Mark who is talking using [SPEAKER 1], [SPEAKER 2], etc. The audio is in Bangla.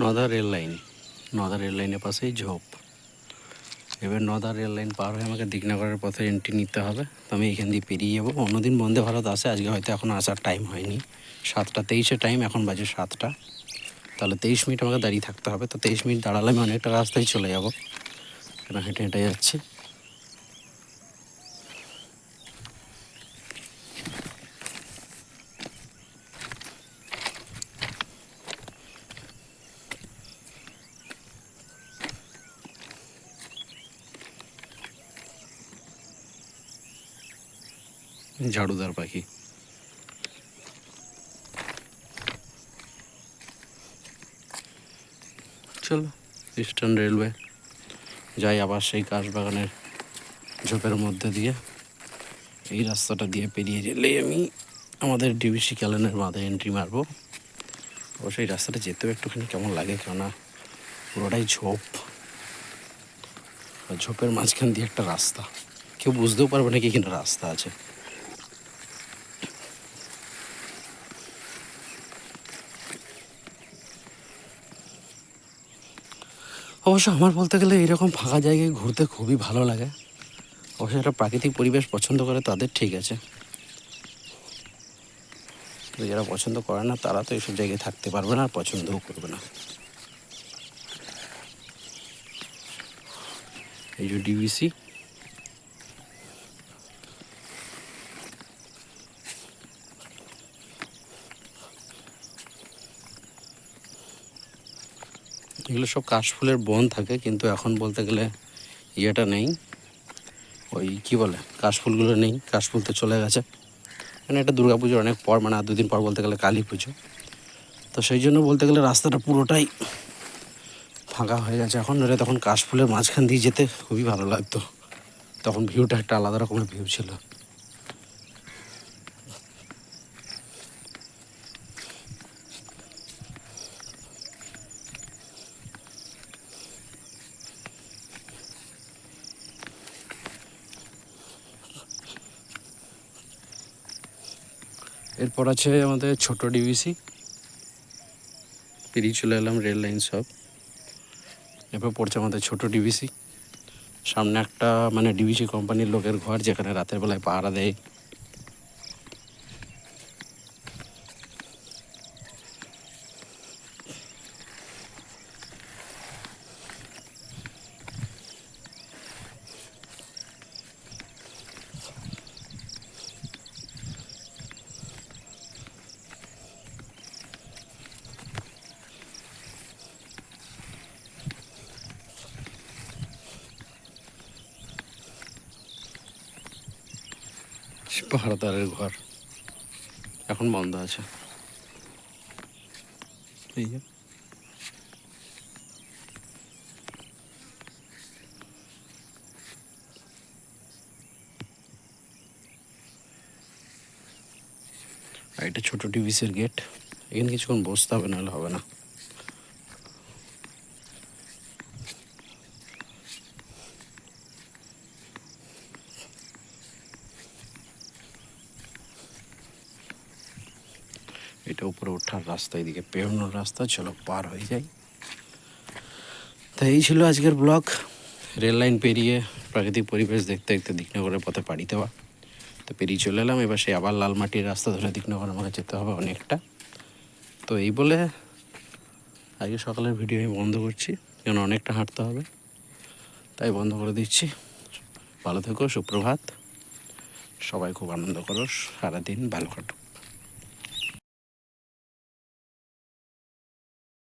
[SPEAKER 1] নদা রেল লাইন, নদা রেল লাইনের পাশেই ঝোপ। এবার নদা রেল লাইন পার হয়ে আমাকে দিকনগরের পথে এন্ট্রি নিতে হবে। তো আমি এখান দিয়ে পেরিয়ে যাব। অন্যদিন বন্ধে ভারত আসে, আজকে হয়তো এখন আসার টাইম হয়নি। সাতটা, তেইশে টাইম এখন বাজে সাতটা। তাহলে তেইশ মিনিট আমাকে দাঁড়িয়ে থাকতে হবে। তো তেইশ মিনিট দাঁড়ালে আমি অনেকটা রাস্তায় চলে যাব। কেন হেঁটে হেঁটে যাচ্ছি? ঝাড়ুদার পাখি। চলো ইস্টার্ন রেলওয়ে যাই আবার সেই কাশবাগানের ঝোপের মধ্যে দিয়ে। এই রাস্তাটা দিয়ে পেরিয়ে গেলেই আমি আমাদের ডিবিসি ক্যালেনের মাঝে এন্ট্রি মারবো। অবশ্যই রাস্তাটা যেতেও একটুখানি কেমন লাগে, কেননা পুরোটাই ঝোপ। ঝোপের মাঝখান দিয়ে একটা রাস্তা। কেউ বুঝতেও পারবে না কি এখানে রাস্তা আছে। অবশ্য আমার বলতে গেলে এরকম ফাঁকা জায়গায় ঘুরতে খুবই ভালো লাগে। অবশ্য একটা প্রাকৃতিক পরিবেশ পছন্দ করে তাদের ঠিক আছে। কিন্তু যারা পছন্দ করে না, তারা তো এইসব জায়গায় থাকতে পারবে না আর পছন্দও করবে না। এই যে ডিবিসি এগুলো সব কাশফুলের বন থাকে, কিন্তু এখন বলতে গেলে ইয়েটা নেই। ওই কি বলে? কাশফুলগুলো নেই, কাশফুল তো চলে গেছে। মানে এটা দুর্গা পুজোর অনেক পর মানে আর দুদিন পর বলতে গেলে কালী পুজো তো সেই জন্য বলতে গেলে রাস্তাটা পুরোটাই ফাঁকা হয়ে গেছে। এখন নইলে তখন কাশফুলের মাঝখান দিয়ে যেতে খুবই ভালো লাগতো। তখন ভিউটা একটা আলাদা রকমের ভিউ ছিল। এরপর আছে আমাদের ছোট ডিভিসি পেরিয়ে চলে এলাম রেল লাইন সব। এরপর পড়ছে আমাদের ছোট ডিভিসি সামনে একটা মানে ডিভিসি কোম্পানির লোকের ঘর, যেখানে রাতের বেলায় পাহারা দেয়। পাহারাদারের ঘর। এখন বন্ধ আছে। এই যে। এটা ছোট ডিভিসের গেট এখানে কিছুক্ষণ বসতে হবে, নাহলে হবে না। এটা উপরে ওঠার রাস্তা, এদিকে পেরোনোর রাস্তা, চলো পার হয়ে যাই। তো এই ছিল আজকের ব্লগ। রেল লাইন পেরিয়ে প্রাকৃতিক পরিবেশ দেখতে দেখতে দিকনগরের পথে পাড়ি দেওয়া। তো পেরিয়ে চলে এলাম, এবার সেই আবার লালমাটির রাস্তা ধরে দিকনগর আমাকে যেতে হবে অনেকটা। তো এই বলে আজকে সকালের ভিডিও আমি বন্ধ করছি, কেন অনেকটা হাঁটতে হবে। তাই বন্ধ করে দিচ্ছি। ভালো থেকো, সুপ্রভাত। সবাই খুব আনন্দ করো, সারাদিন ভালো কাটুক।